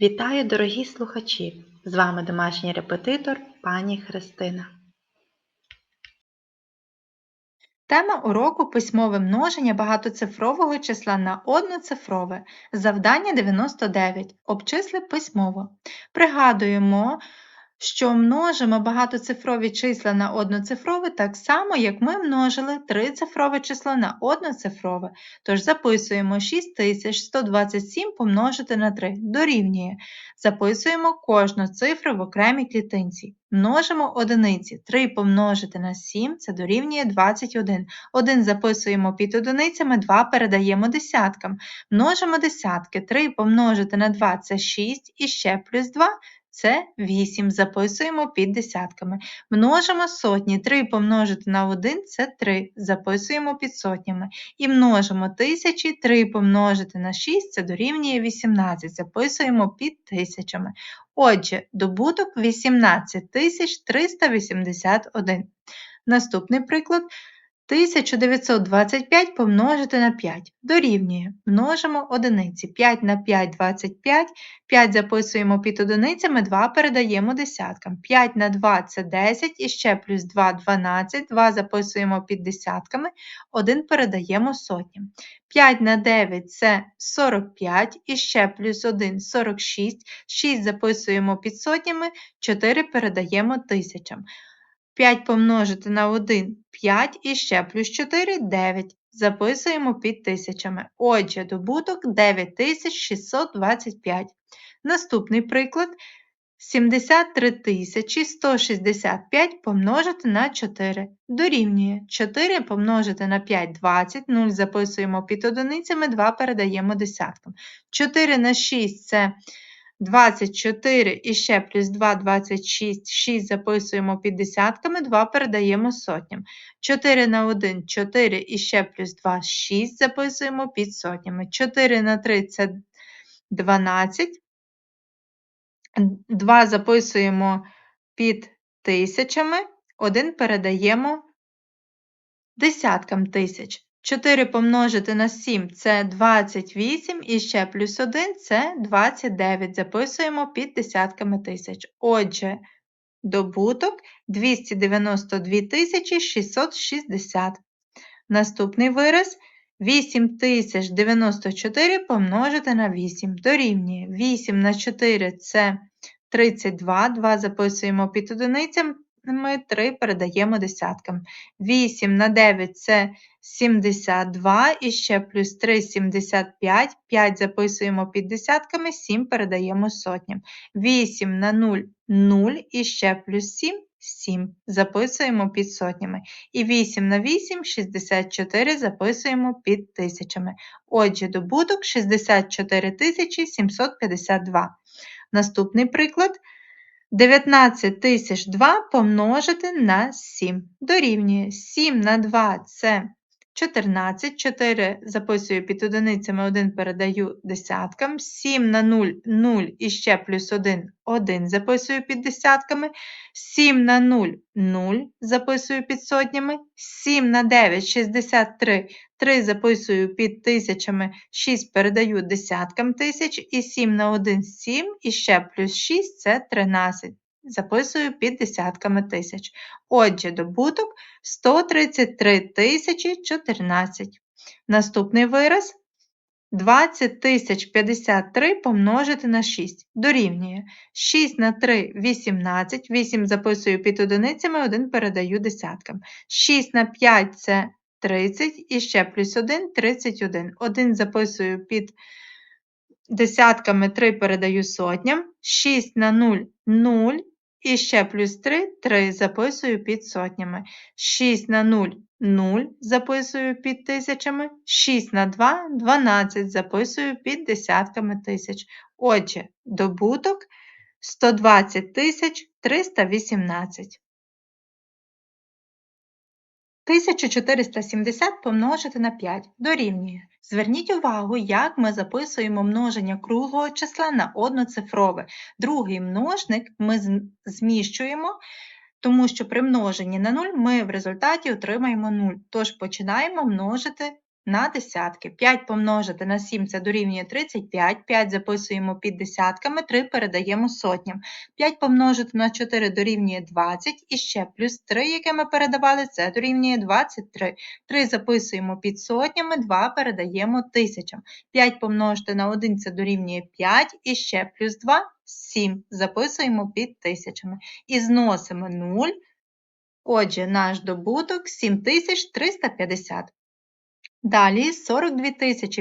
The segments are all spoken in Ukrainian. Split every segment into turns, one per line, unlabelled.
Вітаю, дорогі слухачі! З вами домашній репетитор пані Христина. Тема уроку письмове множення багатоцифрового числа на одноцифрове. Завдання 99. Обчисли письмово. Пригадуємо, що множимо багатоцифрові числа на одноцифрове так само, як ми множили трицифрове число на одноцифрове. Тож записуємо 6127 помножити на 3 дорівнює. Записуємо кожну цифру в окремій клітинці. Множимо одиниці. 3 помножити на 7 це дорівнює 21. 1 записуємо під одиницями, 2 передаємо десяткам. Множимо десятки. 3 помножити на 2 це 6 і ще плюс 2 це 8. Записуємо під десятками. Множимо сотні. 3 помножити на 1 це 3. Записуємо під сотнями. І множимо тисячі. 3 помножити на 6 це дорівнює 18. Записуємо під тисячами. Отже, добуток 18381. Наступний приклад. 1925 помножити на 5 дорівнює. Множимо одиниці. 5 на 5 – 25, 5 записуємо під одиницями, 2 передаємо десяткам. 5 на 2 – це 10, і ще плюс 2 – 12, 2 записуємо під десятками, 1 передаємо сотням. 5 на 9 – це 45, і ще плюс 1 – 46, 6 записуємо під сотнями, 4 передаємо тисячам. 5 помножити на 1 – 5 і ще плюс 4 – 9. Записуємо під тисячами. Отже, добуток 9625. Наступний приклад. 73 165 помножити на 4. Дорівнює 4 помножити на 5 – 20, 0 записуємо під одиницями, 2 передаємо десяткам. 4 на 6 – це 24 і ще плюс 2 – 26, 6 записуємо під десятками, 2 передаємо сотням. 4 на 1 – 4 і ще плюс 2 – 6 записуємо під сотнями. 4 на 3 – це 12. 2 записуємо під тисячами, 1 передаємо десяткам тисяч. 4 помножити на 7 це 28, і ще плюс 1 це 29. Записуємо під десятками тисяч. Отже, добуток 292 660. Наступний вираз 8094 помножити на 8 дорівнює. 8 на 4 це 32, 2 записуємо під одиницями, 3 передаємо десяткам. 8 на 9 це 72, і ще плюс 3 – 75, 5 записуємо під десятками, 7 передаємо сотням. 8 на 0 – 0, і ще плюс 7 – 7 записуємо під сотнями. І 8 на 8 – 64 записуємо під тисячами. Отже, добуток 64 752. Наступний приклад. 19002 помножити на 7 дорівнює 7 на 2 це 14, 4 записую під одиницями, 1 передаю десяткам, 7 на 0 – 0 і ще плюс 1 – 1 записую під десятками, 7 на 0 – 0 записую під сотнями, 7 на 9 – 63, 3 записую під тисячами, 6 передаю десяткам тисяч, і 7 на 1 – 7, і ще плюс 6 – це 13 записую під десятками тисяч. Отже, добуток 133 тисячі 14. Наступний вираз 20 тисяч 53 помножити на 6 дорівнює 6 на 3 – 18, 8 записую під одиницями, 1 передаю десяткам. 6 на 5 – це 30, і ще плюс 1 – 31. 1 записую під десятками, 3 передаю сотням. 6 на 0 – 0, і ще плюс 3 – 3 записую під сотнями. 6 на 0 – 0 записую під тисячами. 6 на 2 – 12 записую під десятками тисяч. Отже, добуток 120 318. 1470 помножити на 5 дорівнює. Зверніть увагу, як ми записуємо множення круглого числа на одноцифрове. Другий множник ми зміщуємо, тому що при множенні на 0 ми в результаті отримаємо 0. Тож починаємо множити на десятки. 5 помножити на 7 це дорівнює 35, 5 записуємо під десятками, 3 передаємо сотням. 5 помножити на 4 дорівнює 20 і ще плюс 3, яке ми передавали, це дорівнює 23. 3 записуємо під сотнями, 2 передаємо тисячам. 5 помножити на 1 це дорівнює 5 і ще плюс 2 7 записуємо під тисячами. І зносимо 0. Отже, наш добуток 7350. Далі 42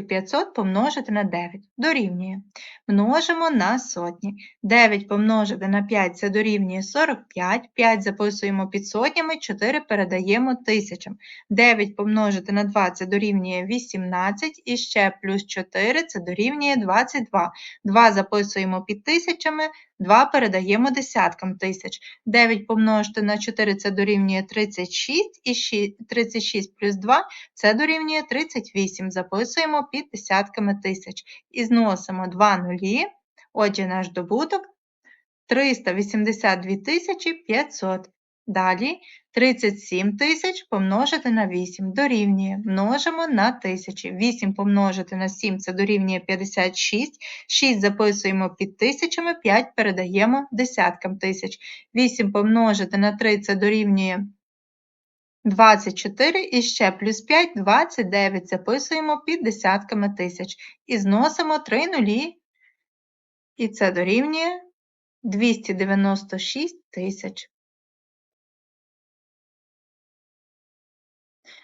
500 помножити на 9 дорівнює. Множимо на сотні. 9 помножити на 5 це дорівнює 45, 5 записуємо під сотнями, 4 передаємо тисячам. 9 помножити на 2 це дорівнює 18 і ще плюс 4 це дорівнює 22. 2 записуємо під тисячами, 2 передаємо десяткам тисяч. 9 помножити на 4 це дорівнює 36 і 6 36 плюс 2 це дорівнює 38. Записуємо під десятками тисяч. І зносимо 2 нулі. Отже, наш добуток 382 500. Далі 37 тисяч помножити на 8 дорівнює. Множимо на тисячі. 8 помножити на 7 це дорівнює 56. 6 записуємо під тисячами, 5 передаємо десяткам тисяч. 8 помножити на 3 це дорівнює 24 і ще плюс 5 – 29 записуємо під десятками тисяч. І зносимо 3 нулі, і це дорівнює 296 тисяч.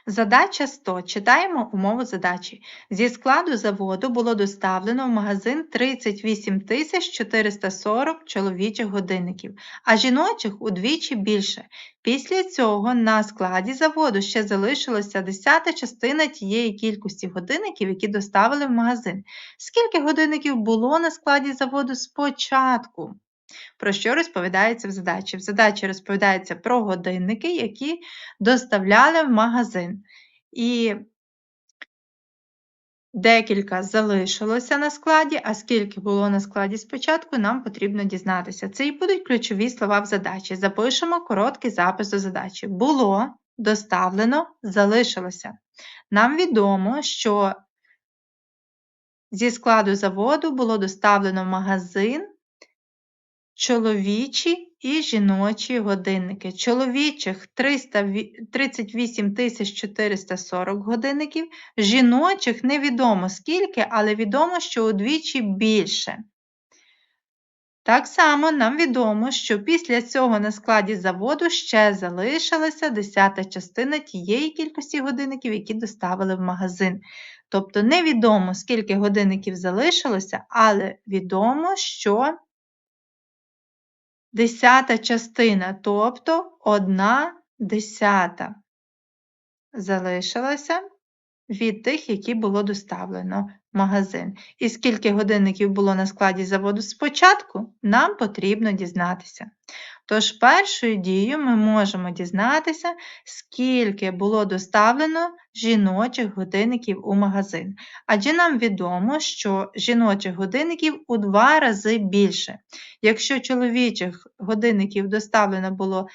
Задача 100. Читаємо умову задачі. Зі складу заводу було доставлено в магазин 38 440 чоловічих годинників, а жіночих удвічі більше. Після цього на складі заводу ще залишилася десята частина тієї кількості годинників, які доставили в магазин. Скільки годинників було на складі заводу спочатку? Про що розповідається в задачі? В задачі розповідається про годинники, які доставляли в магазин. І декілька залишилося на складі, а скільки було на складі спочатку, нам потрібно дізнатися. Це і будуть ключові слова в задачі. Запишемо короткий запис до задачі. Було, доставлено, залишилося. Нам відомо, що зі складу заводу було доставлено в магазин чоловічі і жіночі годинники. Чоловічих 38 440 годинників, жіночих невідомо скільки, але відомо, що удвічі більше. Так само нам відомо, що після цього на складі заводу ще залишилася десята частина тієї кількості годинників, які доставили в магазин. Тобто невідомо, скільки годинників залишилося, але відомо, що десята частина, тобто одна десята залишилася від тих, які було доставлено в магазин. І скільки годинників було на складі заводу спочатку, нам потрібно дізнатися. Тож, першою дією ми можемо дізнатися, скільки було доставлено жіночих годинників у магазин. Адже нам відомо, що жіночих годинників у два рази більше. Якщо чоловічих годинників доставлено було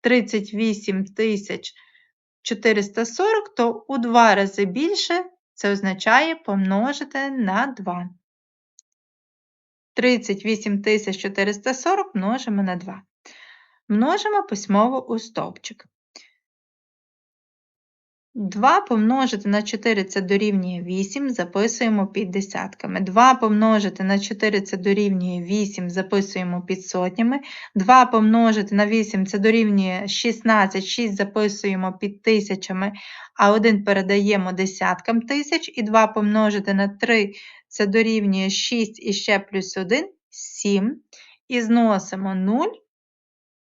38 тисяч 440, то у два рази більше це означає помножити на 2. 38 440 множимо на 2. Множимо письмово у стовпчик. 2 помножити на 4 це дорівнює 8, записуємо під десятками. 2 помножити на 4 це дорівнює 8, записуємо під сотнями. 2 помножити на 8 це дорівнює 16, 6 записуємо під тисячами, а 1 передаємо десяткам тисяч. І 2 помножити на 3 це дорівнює 6 і ще плюс 1 7. І зносимо 0.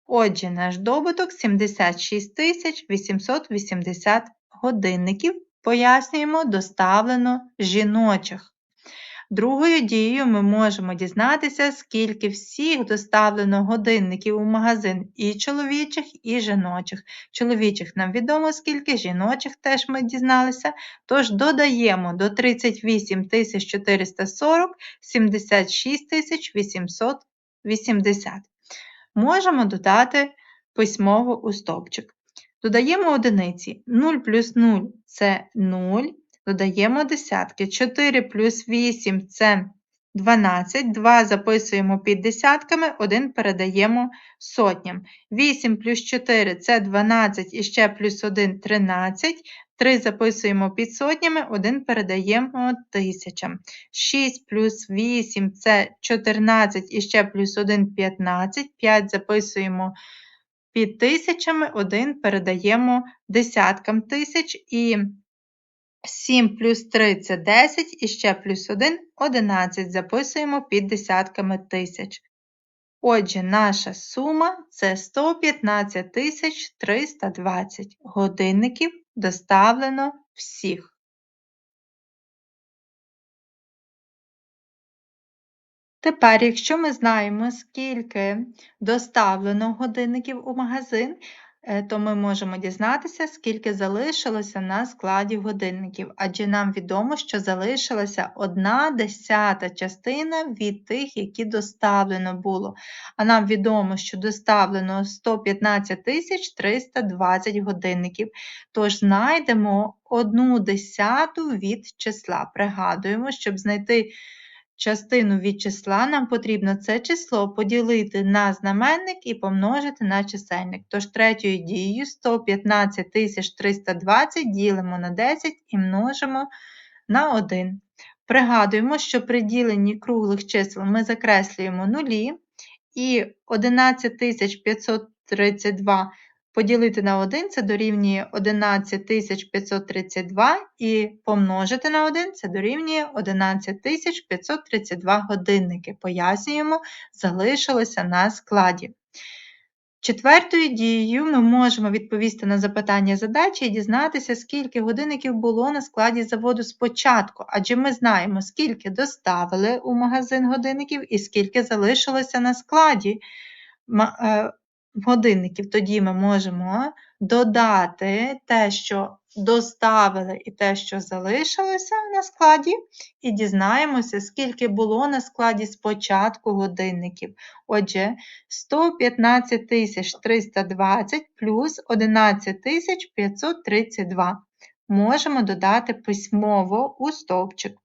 Отже, наш добуток 76 880 годинників, пояснюємо, доставлено жіночих. Другою дією ми можемо дізнатися, скільки всіх доставлено годинників у магазин і чоловічих, і жіночих. Чоловічих нам відомо, скільки жіночих теж ми дізналися. Тож додаємо до 38 440 76 880. Можемо додати письмово у стовпчик. Додаємо одиниці. 0 плюс 0 це 0, додаємо десятки. 4 плюс 8 – це 12, 2 записуємо під десятками, 1 передаємо сотням. 8 плюс 4 – це 12 і ще плюс 1 – 13. 3 записуємо під сотнями, 1 передаємо тисячам. 6 плюс 8 – це 14 і ще плюс 1 – 15. 5 записуємо під тисячами, 1 передаємо десяткам тисяч. І 7 плюс 3 – це 10, і ще плюс 1 – 11. Записуємо під десятками тисяч. Отже, наша сума – це 115 320 годинників доставлено всіх. Тепер, якщо ми знаємо, скільки доставлено годинників у магазин, то ми можемо дізнатися, скільки залишилося на складі годинників, адже нам відомо, що залишилася одна десята частина від тих, які доставлено було. А нам відомо, що доставлено 115 тисяч 320 годинників. Тож знайдемо одну десяту від числа. Пригадуємо, щоб знайти частину від числа, нам потрібно це число поділити на знаменник і помножити на чисельник. Тож третьою дією 115 320 ділимо на 10 і множимо на 1. Пригадуємо, що при діленні круглих чисел ми закреслюємо нулі, і 11532 Поділити на 1 це дорівнює 11532 і помножити на 1 це дорівнює 11532 годинники. Пояснюємо, залишилося на складі. Четвертою дією ми можемо відповісти на запитання задачі і дізнатися, скільки годинників було на складі заводу спочатку, адже ми знаємо, скільки доставили у магазин годинників і скільки залишилося на складі е, годинників, тоді ми можемо додати те, що доставили, і те, що залишилося на складі, і дізнаємося, скільки було на складі спочатку годинників. Отже, 115 320 плюс 11 532 можемо додати письмово у стовпчик.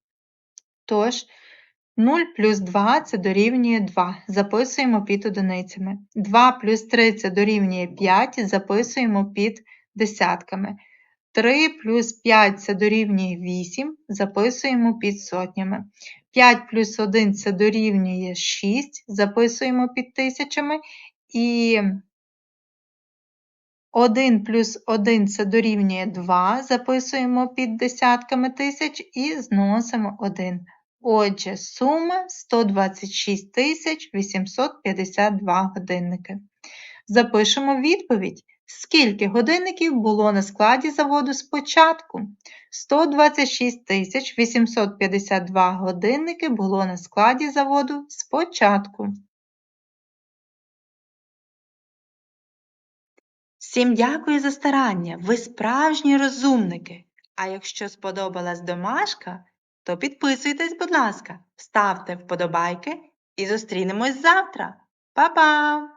Тож, 0 плюс 2 це дорівнює 2. Записуємо під одиницями. 2 плюс 3 це дорівнює 5, записуємо під десятками. 3 плюс 5 це дорівнює 8, записуємо під сотнями. 5 плюс 1 це дорівнює 6, записуємо під тисячами. І 1 плюс 1 це дорівнює 2, записуємо під десятками тисяч і зносимо 1. Отже, сума 126 852 годинники. Запишемо відповідь. Скільки годинників було на складі заводу спочатку? 126 852 годинники було на складі заводу спочатку. Всім дякую за старання. Ви справжні розумники. А якщо сподобалась домашка, то підписуйтесь, будь ласка, ставте вподобайки і зустрінемось завтра. Па-па!